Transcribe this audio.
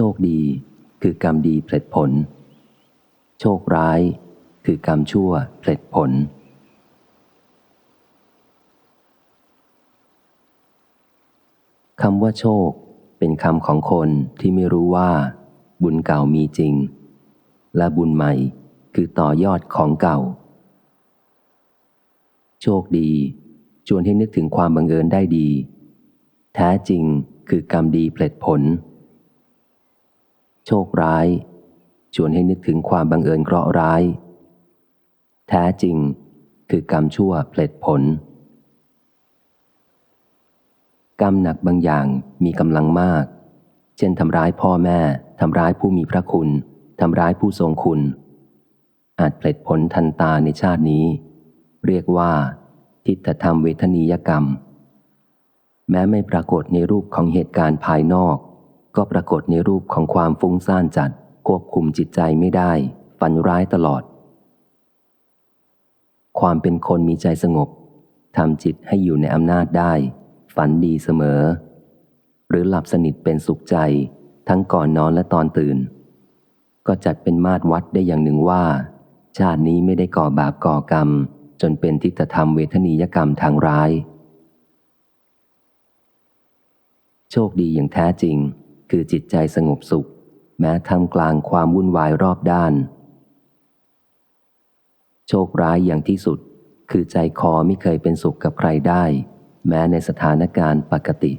โชคดีคือกรรมดีเพลิดผล โชคร้ายคือกรรมชั่วเพลิดผล คำว่าโชคเป็นคำของคนที่ไม่รู้ว่า บุญเก่ามีจริง และบุญใหม่คือต่อยอดของเก่า โชคดีชวนให้นึกถึงความบังเอิญได้ดี แท้จริงคือกรรมดีเพลิดผล โชคร้าย ชวนให้นึกถึงความบังเอิญเคราะห์ร้าย แท้จริงคือกรรมชั่วเพลิดผล กรรมหนักบางอย่างมีกำลังมาก เช่นทำร้ายพ่อแม่ ทำร้ายผู้มีพระคุณ ทำร้ายผู้ทรงคุณ อาจเพลิดผลทันตาในชาตินี้ เรียกว่า ทิฏฐธรรมเวทนียกรรม แม้ไม่ปรากฏในรูปของเหตุการณ์ภายนอก ก็ปรากฏในรูปของความฟุ้งซ่านจัด ควบคุมจิตใจไม่ได้ ฝันร้ายตลอด ความเป็นคนมีใจสงบทำจิตให้อยู่ในอำนาจได้ ฝันดีเสมอ หรือหลับสนิทเป็นสุขใจ ทั้งก่อนนอนและตอนตื่น ก็จัดเป็นมาตรวัดได้อย่างหนึ่งว่า ชาตินี้ไม่ได้ก่อบาปก่อกรรม จนเป็นทิฏฐธรรมเวทนียกรรมทางร้าย โชคดีอย่างแท้จริง คือจิตใจสงบสุข แม้ทำกลางความวุ่นวายรอบด้าน โชคร้ายอย่างที่สุด คือใจคอไม่เคยเป็นสุขกับใครได้ แม้ในสถานการณ์ปกติ